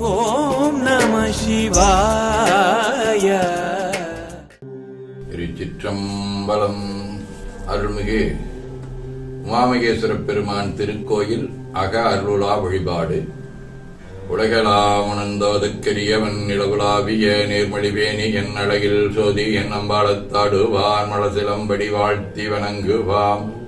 ஓம் நம சிவாய. திருச்சிற்றம்பலம் அருள்மிகு உமாமகேஸ்வர பெருமான் திருக்கோயில் அக அருளா வழிபாடு. உலகலாம் உணர்ந்தோதுக்கரியவன் நிலவுலாவிய நேர்மொழிவேணி என் அழகில் சோதி என் அம்பாளத்தாடுவான் மலசிலம்படி வாழ்த்தி வணங்குவாம்.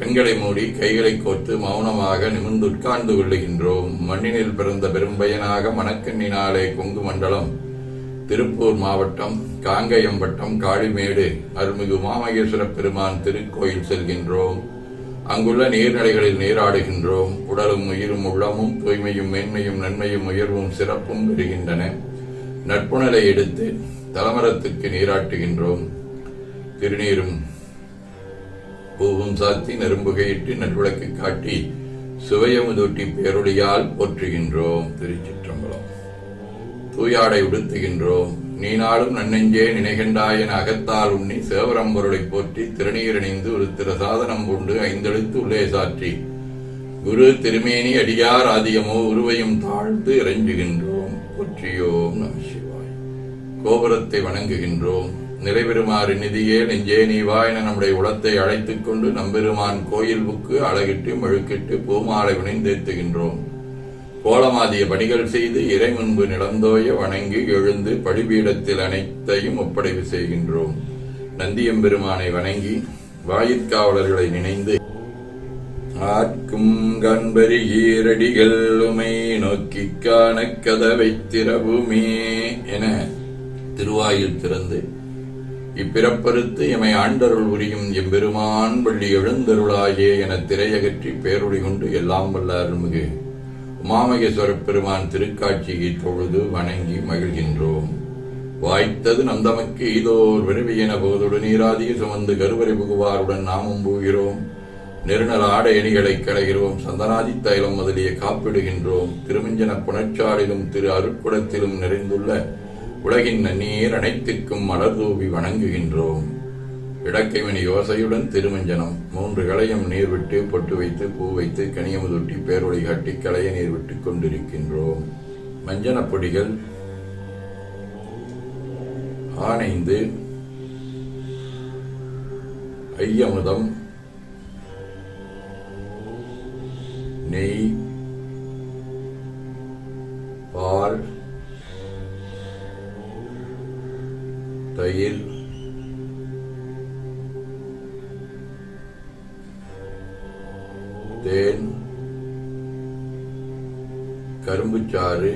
கண்களை மூடி கைகளை கோர்த்து மௌனமாக நிமிர்ந்து உட்கார்ந்து கொள்ளுகின்றோம். மண்ணினில் பிறந்த பெரும்பயனாக மணக்கண்ணினாலே கொங்கு மண்டலம் திருப்பூர் மாவட்டம் காங்கயம்பட்டம் காளிமேடு அருள்மிகு மாமகேஸ்வர பெருமான் திருக்கோயில் செல்கின்றோம். அங்குள்ள நீர்நிலைகளில் நீராடுகின்றோம். உடலும் உயிரும் உள்ளமும் தூய்மையும் மேன்மையும் நன்மையும் உயர்வும் சிறப்பும் பெறுகின்றன. நட்புணலை எடுத்து தலமரத்துக்கு நீராட்டுகின்றோம். திருநீரும் பூவும் சாத்தி நெரும்புகையிட்டு நல்விளக்கு காட்டி சுவையமுதூட்டி பேரொழியால் போற்றுகின்றோம் திருச்சிற்றம்பலம். தூயாடை உடுத்துகின்றோம். நீ நாளும் நன்னெஞ்சே நினைகின்றாயன அகத்தால் உண்ணி சேவரம்பொருளை போற்றி திருநீரணிந்து ஒரு திரு சாதனம் கொண்டு ஐந்தெழுத்து உள்ளே சாற்றி. குரு திருமேனி அடியார் ஆதியமோ உருவையும் தாழ்ந்து இறைஞ்சுகின்றோம். போற்றியோம் நம சிவாய். கோபுரத்தை வணங்குகின்றோம். நிலைபெறுமாறு நிதியே நெஞ்சே நீவா என நம்முடைய உளத்தை அழைத்துக் கொண்டு நம்பெருமான் கோயில் புக்கு அழகிட்டு மெழுக்கிட்டு பூமாலை வினைந்தேத்துகின்றோம். கோலமாதிய பணிகள் செய்து இறை முன்பு நிலந்தோய வணங்கி எழுந்து பழிபீடத்தில் அனைத்தையும் ஒப்படைவு செய்கின்றோம். நந்தியம்பெருமானை வணங்கி வாயிற்காவலர்களை நினைந்து ஆர்க்கும் கண்பரி ஈரடிகள் உமை நோக்கி காண கதவை திறவுமே என திருவாயில் திறந்து இப்பிறப்பறுத்து எமை ஆண்டருள் உரியும் எம்பெருமான் பள்ளி எழுந்தருளாயே என திரையகற்றி பேருடி கொண்டு எல்லாம் வல்ல அருள்மிகு. உமாமகேஸ்வர பெருமான் திருக்காட்சியை தொழுது வணங்கி மகிழ்கின்றோம். வாய்த்தது நந்தமக்கு ஈதோர் விரவியன போதொடு நீராதிய சுமந்து கருவறை புகுவாருடன் நாமும் போகிறோம். நெருநல் ஆடை அணிகளை களைகிறோம். சந்தனாதி தைலம் முதலிய காப்பிடுகின்றோம். திருமஞ்சன புணர்ச்சாலிலும் திரு அருட்குடத்திலும் நிறைந்துள்ள உலகின் நன்னீர் அனைத்திற்கும் மலர் தூவி வணங்குகின்றோம். இடக்கைமணி யோசையுடன் திருமஞ்சனம் மூன்று களையும் நீர் விட்டு பொட்டு வைத்து பூ வைத்து கனியமுதுட்டி பேரொழி காட்டி களைய நீர் விட்டு கொண்டிருக்கின்றோம். மஞ்சனப் பொடிகள் ஆனைந்து ஐயமுதம் நெய் பால் தயிர் தேன் கரும்புச்சாறு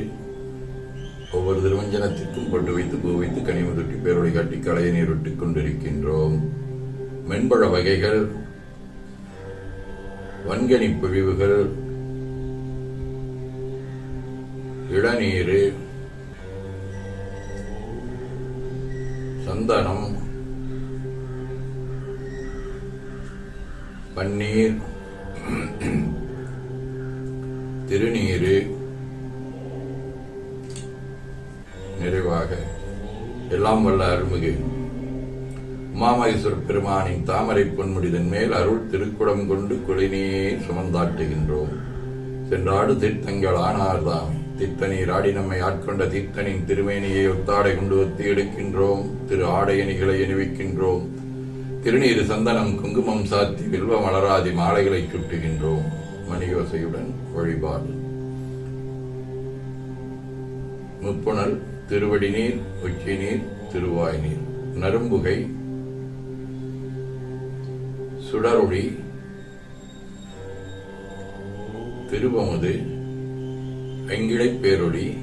ஒவ்வொரு திருமஞ்சனத்திற்கும் கொண்டு வைத்து பூ வைத்து கனிமுதுட்டி பேரொழி காட்டி களைய நீர் கொண்டிருக்கின்றோம். மென்பழ வகைகள் வன்கனி பொழிவுகள் இளநீர் சந்தனம் பன்னீர். திருநீரு. நிறைவாக. எல்லாம் வல்ல அருள்மிகு. உமாமகேஸ்வர பெருமானின் தாமரை பொன்முடிதன் மேல் அருள் திருக்குடம் கொண்டு குளிநீர் சுமந்தாட்டுகின்றோம். சென்றாடு தீர்த்தங்கள் ஆனார்தாம் தித்தனீர் ஆடி நம்மை ஆட்கொண்ட தீர்த்தனின் திருமேனியை ஒத்தாடை கொண்டு ஒத்தி எடுக்கின்றோம். திரு ஆடை அணிகளை அணிவிக்கின்றோம். திருநீர் சந்தனம் குங்குமம் சாத்தி வில்வ மலராதி மாலைகளை சுட்டுகின்றோம். மணியோசையுடன் வழிபாடு. முப்புணல் திருவடி நீர் உச்சி நீர் திருவாய் நீர் நரும்புகை சுடரொளி திருவமுது ஐங்கிழைப் பேரொளி.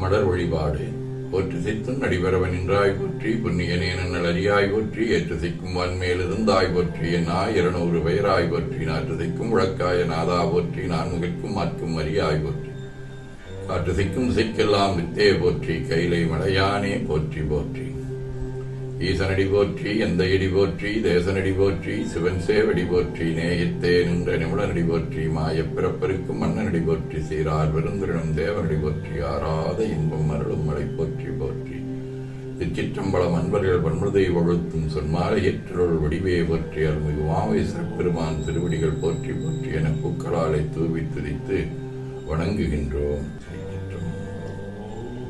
மடர் வழிபாடு. போற்று சித்தும் நடிபரவன் நின்றாய் போற்றி புண்ணியனே நன்னல் அறியாய் போற்றி ஏற்று சிக்கும் வன்மேல் இருந்தாய் போற்றி என் இருநூறு பெயராய் போற்றி நாற்று சிக்கும் உழக்காய நாதா போற்றி நான் முகற்கும் மாற்கும் அறியாய் போற்றி. காற்று சிக்கும் சிக்கெல்லாம் வித்தே போற்றி கைலை மலையானே போற்றி போற்றி. ஈசனடி போற்றி எந்த இடி போற்றி தேசனடி போற்றி சிவன் சேவடி போற்றி நேயத்தே நின்ற நிமிடனடி போற்றி மாயப்பிறப்பருக்கும் மன்னனடி போற்றி சீரார் விருந்திரனும் தேவனடி போற்றி ஆறாத இன்பம் அருளும் மலை போற்றி போற்றி. திருச்சிற்றம்பலம் அன்பர்கள் பன்முதை வழுத்தும் சொன்மால ஏற்றொருள் வடிவே போற்றி அருள்மிகு மாவை சிறப்பெருமான் திருவடிகள் போற்றி போற்றி என பூக்களாலை தூவி துதித்து வணங்குகின்றோம்.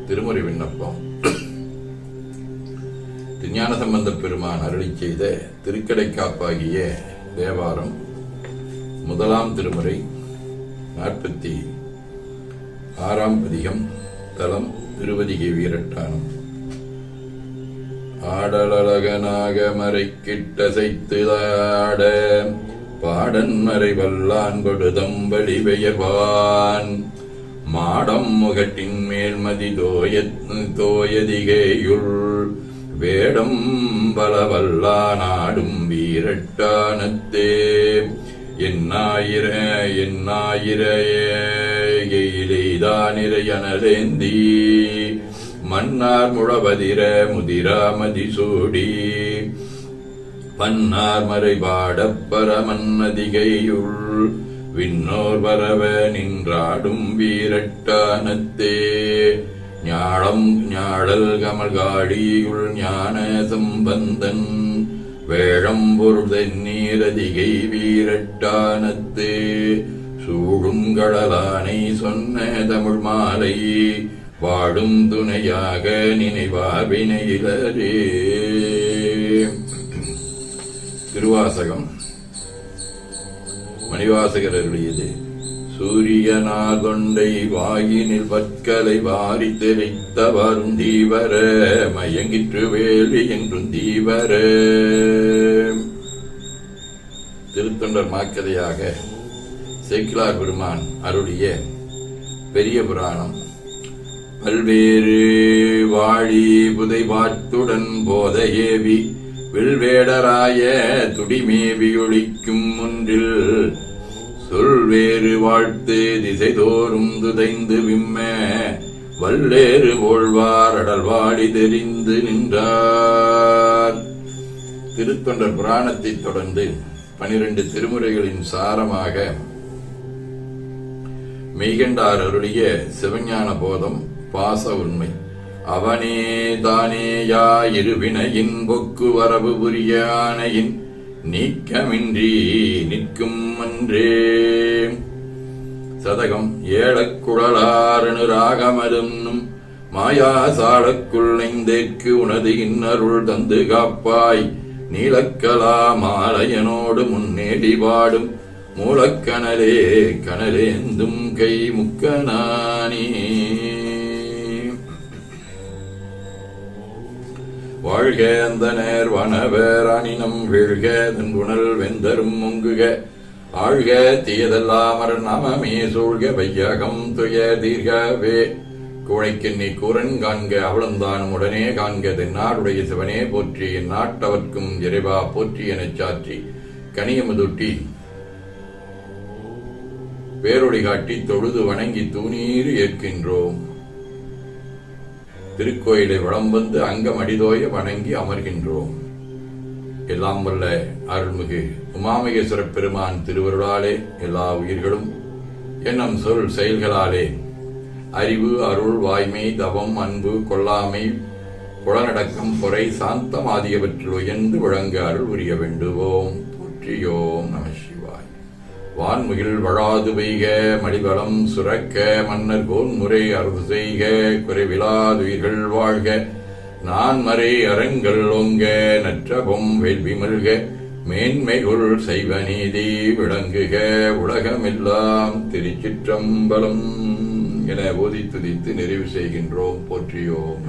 திருமறை விண்ணப்பம். திருஞான சம்பந்த பெருமான் அருளி செய்த திருக்கடை காப்பாகிய தேவாரம் முதலாம் திருமுறை நாற்பத்தி ஆறாம் பதிகம் தலம் திருவதிகை வீரட்டானம். ஆடலழகனாக மறை கிட்டசைத்துதாட பாடன் மறை வல்லான் கொடுதம் பெயர்வான் மாடம் முகட்டின் மேல்மதி தோய தோயதிகேயுள் வேடம் பலவல்லா நாடும் வீரட்டானத்தே. என்னாயிர என்னாயிரையிலேதானிரையனலேந்தி மன்னார் முழவதிர முதிராமதி சூடி. பன்னார் மறைபாடப் பரமன்னதிகையுள். விண்ணோர் வரவ நின்றாடும் வீரட்டானத்தே. ஞாழம் ஞாழல் கமல்காடியுள் ஞான சம்பந்தன். வேழம்பொருள் தென்னீரதிகை வீரட்டானத்தே. சூழுங்கடலானை சொன்ன தமிழ் மாலை. வாடும் துணையாக நினைவார் வினையிலரே திருவாசகம். மணிவாசகர் அருளியது. சூரியனாகொண்டை வாயினில் பற்களை வாரி தெரித்த வரும் தீவர மயங்கிற்று வேலி என்றும் தீவர. திருத்தொண்டர் மாக்கதையாக சேக்கிலார் பெருமான் அருளிய பெரிய புராணம். பல்வேறு வாழி புதைபாட்டுடன் போத ஏவி வில்வேடராய துடிமேவி ஒழிக்கும் ஒன்றில் சொல்வேறு வாழ்த்து திசை தோறும் துதைந்து விம்ம. வல்லேறு போழ்வார் அடல்வாடி தெரிந்து நின்றார். திருத்தொண்டர் புராணத்தைத் தொடர்ந்து பனிரெண்டு திருமுறைகளின் சாரமாக மெய்கண்டார் அருளிய சிவஞான போதம் பாச உண்மை. அவனே தானேயா இருவினையின் பொக்கு வரவு புரியானையின் நீக்கமின்றி நிற்கும் அன்றே. சதகம் ஏழக்குழலாரணு ராகமதுன்னும் மாயாசாலக்குள் நைந்தேற்கு உனது இன்னருள் தந்து காப்பாய். நீலக்கலா மாலையனோடு முன்னேடி பாடும் மூலக்கணலே கணலேந்தும் கை முக்கனானே வாழ்க அந்த நேர் வனவர் வீழ்க தன் குணல் வெந்தரும் முங்குக. ஆழ்க தீயதல்லாமர் நமமே சூழ்க வையகம் துய தீர்கவே. குழைக்கு நீ கூரன் காண்க அவளந்தான் உடனே காண்க தென்னாடுடைய சிவனே போற்றி என் நாட்டவர்க்கும் இறைவா போற்றி எனச் சாற்றி. கனியமுதுட்டி பேரொடி காட்டி தொழுது வணங்கி தூணீர் ஏற்கின்றோம். திருக்கோயிலை வளம் வந்து அங்கம் அடிதோய வணங்கி அமர்கின்றோம். எல்லாம் வல்ல அருள்மிகு உமாமகேஸ்வர பெருமான் திருவருளாலே எல்லா உயிர்களும் எண்ணம் சொல் செயல்களாலே. அறிவு அருள் வாய்மை தவம் அன்பு கொல்லாமை புலனடக்கம் பொறை சாந்தம் ஆகியவற்றில் உயர்ந்து விளங்க அருள் உரிய வேண்டுவோம். போற்றியோம் நம சிவாய். வான்முகில் வழாது பெய்க மடிவளம் சுரக்க மன்னர் கோன்முறை அருள் செய்க குறைவிலாதுயிர்கள் வாழ்க. நான் மறை அரங்கள் ஒங்க நற்றபம் வேள்வி மல்க மேன்மைகுள் செய்வ நீதி விளங்குக உலகமெல்லாம் திருச்சிற்றம்பலம் என ஓதி துதித்து நிறைவு செய்கின்றோம் போற்றியோம்